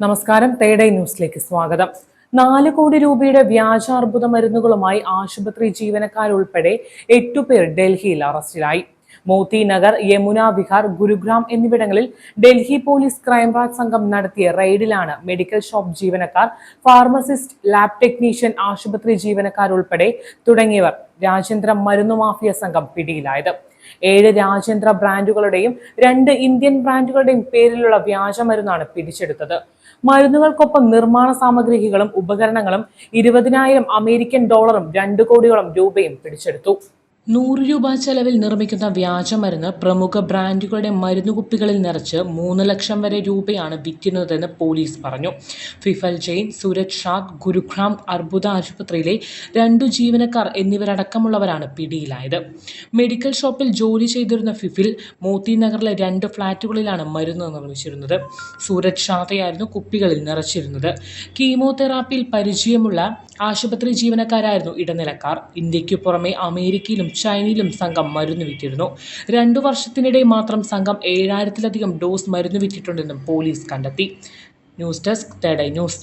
നമസ്കാരം. തേടൈ ന്യൂസിലേക്ക് സ്വാഗതം. നാല് കോടി രൂപയുടെ വ്യാജാർബുദ മരുന്നുകളുമായി ആശുപത്രി ജീവനക്കാരുൾപ്പെടെ എട്ടുപേർ ഡൽഹിയിൽ അറസ്റ്റിലായി. മോത്തി നഗർ യമുന വിഹാർ ഗുരുഗ്രാം എന്നിവിടങ്ങളിൽ ഡൽഹി പോലീസ് ക്രൈംബ്രാഞ്ച് സംഘം നടത്തിയ റെയ്ഡിലാണ് മെഡിക്കൽ ഷോപ്പ് ജീവനക്കാർ ഫാർമസിസ്റ്റ് ലാബ് ടെക്നീഷ്യൻ ആശുപത്രി ജീവനക്കാരുൾപ്പെടെ തുടങ്ങിയവർ രാജ്യാന്തര മരുന്നു മാഫിയ സംഘം പിടിയിലായത്. ഏഴ് രാജ്യാന്തര ബ്രാൻഡുകളുടെയും രണ്ട് ഇന്ത്യൻ ബ്രാൻഡുകളുടെയും പേരിലുള്ള വ്യാജമരുന്നാണ് പിടിച്ചെടുത്തത്. മരുന്നുകൾക്കൊപ്പം നിർമ്മാണ സാമഗ്രികളും ഉപകരണങ്ങളും ഇരുപതിനായിരം അമേരിക്കൻ ഡോളറും രണ്ട് കോടിയോളം രൂപയും പിടിച്ചെടുത്തു. നൂറ് രൂപ ചെലവിൽ നിർമ്മിക്കുന്ന വ്യാജമരുന്ന് പ്രമുഖ ബ്രാൻഡുകളുടെ മരുന്നുകുപ്പികളിൽ നിറച്ച് മൂന്ന് ലക്ഷം വരെ രൂപയാണ് വിൽക്കുന്നതെന്ന് പോലീസ് പറഞ്ഞു. ഫിഫൽ ജെയിൻ സൂരജ് ഷാദ് ഗുരുഗ്രാം അർബുദ ആശുപത്രിയിലെ രണ്ടു ജീവനക്കാർ എന്നിവരടക്കമുള്ളവരാണ് പിടിയിലായത്. മെഡിക്കൽ ഷോപ്പിൽ ജോലി ചെയ്തിരുന്ന ഫിഫിൽ മോത്തി നഗറിലെ രണ്ട് ഫ്ളാറ്റുകളിലാണ് മരുന്ന് നിർമ്മിച്ചിരുന്നത്. സൂരജ് ഷാദയായിരുന്നു കുപ്പികളിൽ നിറച്ചിരുന്നത്. കീമോതെറാപ്പിയിൽ പരിചയമുള്ള ആശുപത്രി ജീവനക്കാരായിരുന്നു ഇടനിലക്കാർ. ഇന്ത്യയ്ക്കു പുറമെ അമേരിക്കയിലും ചൈനയിലും സംഘം മരുന്ന് വിറ്റിരുന്നു. രണ്ടു വർഷത്തിനിടെ മാത്രം സംഘം ഏഴായിരത്തിലധികം ഡോസ് മരുന്ന് വിറ്റിട്ടുണ്ടെന്നും പോലീസ് കണ്ടെത്തി. ന്യൂസ് ഡെസ്ക് തേടൈ ന്യൂസ്.